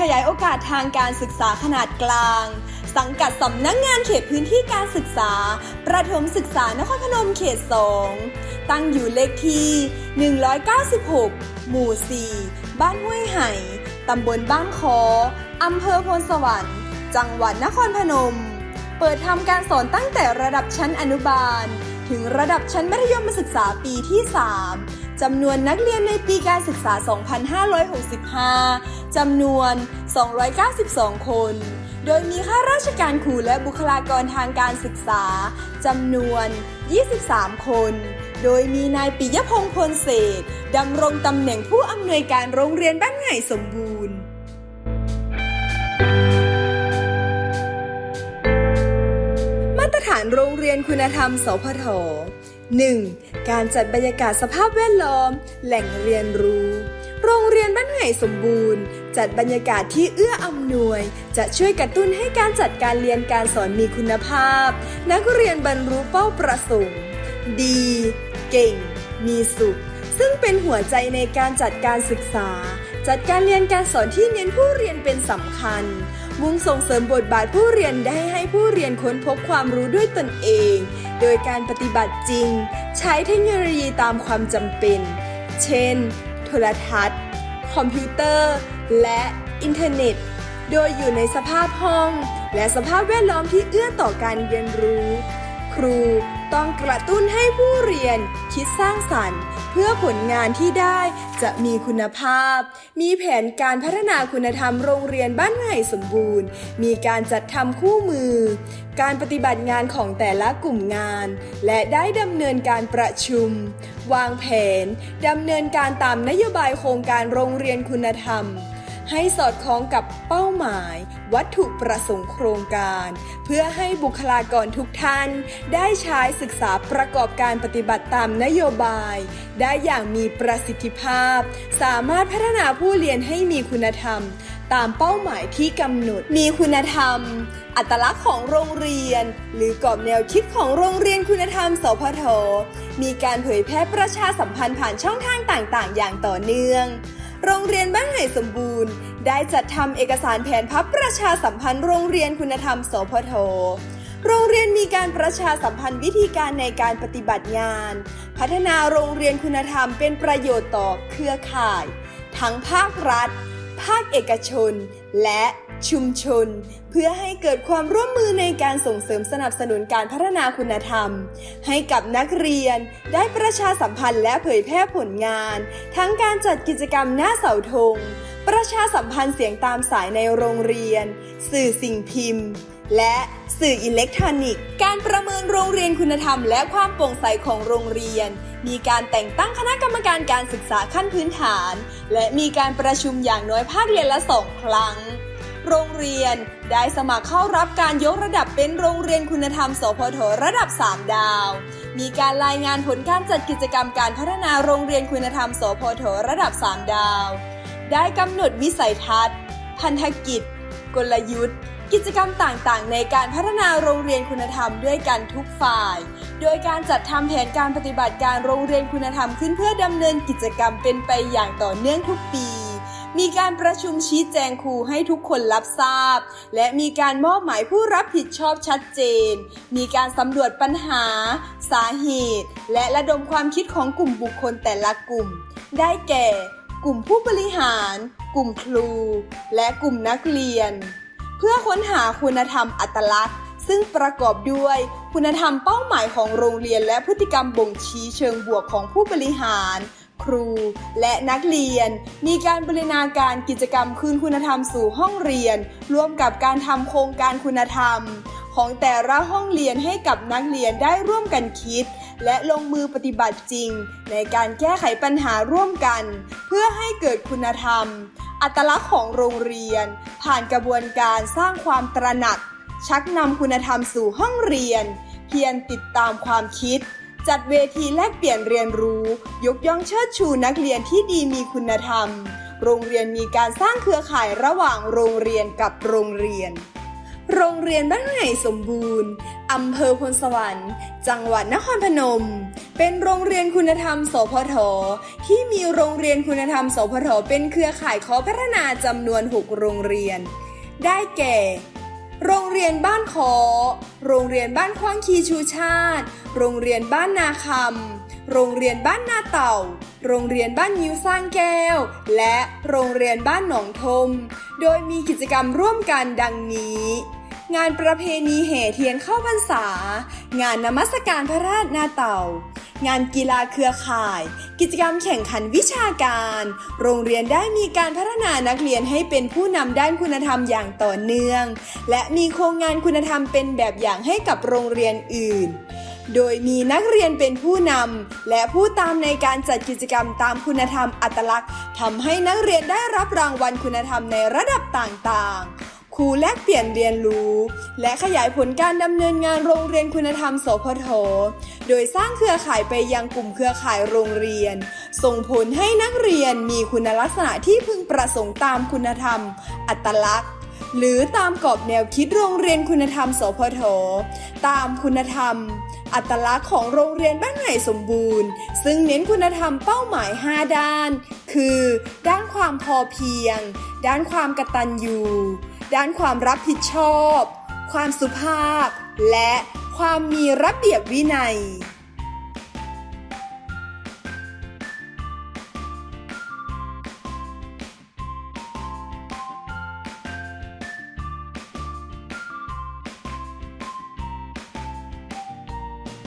ขยายโอกาสทางการศึกษาขนาดกลาง สังกัดสำนักงานเขตพื้นที่การศึกษา ประถมศึกษานครพนมเขต2ตั้งอยู่เลขที่ 196 หมู่ 4 บ้านห้วยไห่ตำบลบ้านคออำเภอพลสวรรค์ จังหวัดนครพนม เปิดทำการสอนตั้งแต่ระดับชั้นอนุบาล ถึงระดับชั้นมัธยมศึกษาปีที่ 3 จำนวนนักเรียนในปีการศึกษา 2565 จำนวน 292 คน โดยมีข้าราชการครูและบุคลากรทางการศึกษา จำนวน 23 คน โดยมีนายปิยพงษ์พลเศษดำรงตำแหน่งผู้อำนวยการโรงเรียนบ้านไห่สมบูรณ์มาตรฐานโรงเรียนคุณธรรม สพท 1. การจัดบรรยากาศสภาพแวดล้อม แหล่งเรียนรู้ โรงเรียนบ้านไห่สมบูรณ์ จัดบรรยากาศที่เอื้ออำนวย จะช่วยกระตุ้นให้การจัดการเรียนการสอนมีคุณภาพ นักเรียนบรรลุเป้าประสงค์ ดี เก่ง มีสุข ซึ่งเป็นหัวใจในการจัดการศึกษา จัดการเรียนการสอนที่เน้นผู้เรียนเป็นสำคัญมุ่งส่งเสริมบทบาทผู้เรียนได้ให้ผู้เรียนค้นพบความรู้ด้วยตนเอง โดยการปฏิบัติจริง ใช้เทคโนโลยีตามความจำเป็น เช่น โทรทัศน์ คอมพิวเตอร์ และอินเทอร์เน็ต โดยอยู่ในสภาพห้อง และสภาพแวดล้อมที่เอื้อต่อการเรียนรู้ ครู ต้องกระตุ้นให้ผู้เรียน คิดสร้างสรรค์ เพื่อผลงานที่ได้จะมีคุณภาพ มีแผนการพัฒนาคุณธรรมโรงเรียนบ้านไห่สมบูรณ์ มีการจัดทำคู่มือ การปฏิบัติงานของแต่ละกลุ่มงาน และได้ดำเนินการประชุม วางแผนดำเนินการตามนโยบายโครงการโรงเรียนคุณธรรม ให้สอดคล้องกับเป้าหมาย วัตถุประสงค์โครงการ เพื่อให้บุคลากรทุกท่าน ได้ใช้ศึกษาประกอบการปฏิบัติตามนโยบาย ได้อย่างมีประสิทธิภาพ สามารถพัฒนาผู้เรียนให้มีคุณธรรม ตามเป้าหมายที่กำหนด มีคุณธรรม อัตลักษณ์ของโรงเรียน หรือกรอบแนวคิดของโรงเรียนคุณธรรม สพท มีการเผยแพร่ประชาสัมพันธ์ผ่านช่องทางต่าง ๆ อย่างต่อเนื่อง โรงเรียนบ้านไห่สมบูรณ์ ได้จัดทำเอกสารแผนพับประชาสัมพันธ์โรงเรียนคุณธรรมสพทโรงเรียนมีการประชาสัมพันธ์วิธีการในการปฏิบัติงาน พัฒนาโรงเรียนคุณธรรมเป็นประโยชน์ต่อเครือข่าย ทั้งภาครัฐ ภาคเอกชน และ ชุมชน เพื่อให้เกิดความร่วมมือในการส่งเสริมสนับสนุนการพัฒนาคุณธรรม ให้กับนักเรียนได้ประชาสัมพันธ์และเผยแพร่ผลงาน ทั้งการจัดกิจกรรมหน้าเสาธง ประชาสัมพันธ์เสียงตามสายในโรงเรียน สื่อสิ่งพิมพ์ และสื่ออิเล็กทรอนิกส์ การประเมินโรงเรียนคุณธรรม และความโปร่งใสของโรงเรียน มีการแต่งตั้งคณะกรรมการการศึกษาขั้นพื้นฐาน และมีการประชุมอย่างน้อยภาคเรียนละสองครั้ง โรงเรียน ได้สมัครเข้ารับการยกระดับเป็นโรงเรียนคุณธรรม สพทระดับ 3 ดาว มีการรายงานผลการจัดกิจกรรมการพัฒนาโรงเรียนคุณธรรม สพทระดับ 3 ดาว ได้กำหนดวิสัยทัศน์ พันธกิจ กลยุทธ์กิจกรรมต่างๆ ในการพัฒนาโรงเรียนคุณธรรมด้วยกันทุกฝ่าย โดยการจัดทำแผนการปฏิบัติการโรงเรียนคุณธรรมขึ้นเพื่อดำเนินกิจกรรมเป็นไปอย่างต่อเนื่องทุกปี มีการประชุมชี้แจงครูให้ทุกคนรับทราบ และมีการมอบหมายผู้รับผิดชอบชัดเจน มีการสำรวจปัญหา สาเหตุ และระดมความคิดของกลุ่มบุคคลแต่ละกลุ่ม ได้แก่ กลุ่มผู้บริหาร กลุ่มครู และกลุ่มนักเรียน เพื่อค้นหาคุณธรรมอัตลักษณ์ ซึ่งประกอบด้วยคุณธรรมเป้าหมายของโรงเรียนและพฤติกรรมบ่งชี้เชิงบวกของผู้บริหาร ครู และนักเรียน มีการบรินาการกิจกรรมคืนคุณธรรมสู่ห้องเรียน ร่วมกับการทำโครงการคุณธรรม ของแต่ละห้องเรียนให้กับนักเรียนได้ร่วมกันคิด และลงมือปฏิบัติจริง ในการแก้ไขปัญหาร่วมกัน เพื่อให้เกิดคุณธรรม อัตลักษณ์ของโรงเรียน ผ่านกระบวนการสร้างความตระหนัก ชักนำคุณธรรมสู่ห้องเรียน เพียรติดตามความคิด จัดเวทีแลกเปลี่ยนเรียนรู้ ยกย่องเชิดชูนักเรียนที่ดีมีคุณธรรม โรงเรียนมีการสร้างเครือข่ายระหว่างโรงเรียนกับโรงเรียน โรงเรียนบ้านไห่สมบูรณ์อำเภอพลสวรรค์ จังหวัดนครพนม เป็นโรงเรียนคุณธรรม สพท ที่มีโรงเรียนคุณธรรม สพท เป็นเครือข่ายขอพัฒนาจำนวน 6 โรงเรียน ได้แก่ โรงเรียนบ้านขอ โรงเรียนบ้านคว้างคีชูชาติ โรงเรียนบ้านนาคำ โรงเรียนบ้านนาเต่า โรงเรียนบ้านยิ้วสร้างแก้ว และโรงเรียนบ้านหนองทม โดยมีกิจกรรมร่วมกันดังนี้ งานประเพณีแห่เทียนเข้าพรรษา งานนมัสการพระราชนาเต่า งานกีฬาเครือข่าย กิจกรรมแข่งขันวิชาการ โรงเรียนได้มีการพัฒนานักเรียนให้เป็นผู้นำด้านคุณธรรมอย่างต่อเนื่อง และมีโครงงานคุณธรรมเป็นแบบอย่างให้กับโรงเรียนอื่น โดยมีนักเรียนเป็นผู้นำและผู้ตามในการจัดกิจกรรมตามคุณธรรมอัตลักษณ์ทำให้นักเรียนได้รับรางวัลคุณธรรมในระดับต่างๆ ครูแลกเปลี่ยนเรียนรู้ และขยายผลการดำเนินงานโรงเรียนคุณธรรมสพทโดยสร้างเครือข่ายไปยังกลุ่มเครือข่ายโรงเรียน ส่งผลให้นักเรียนมีคุณลักษณะที่พึงประสงค์ตามคุณธรรม อัตลักษณ์ หรือตามกรอบแนวคิดโรงเรียนคุณธรรมสพทตามคุณธรรม อัตลักษณ์ของโรงเรียนบ้านไห่สมบูรณ์ ซึ่งเน้นคุณธรรมเป้าหมาย 5 ด้าน คือ ด้านความพอเพียง ด้านความกตัญญู ด้านความรับผิดชอบ ความสุภาพ และความมีระเบียบวินัย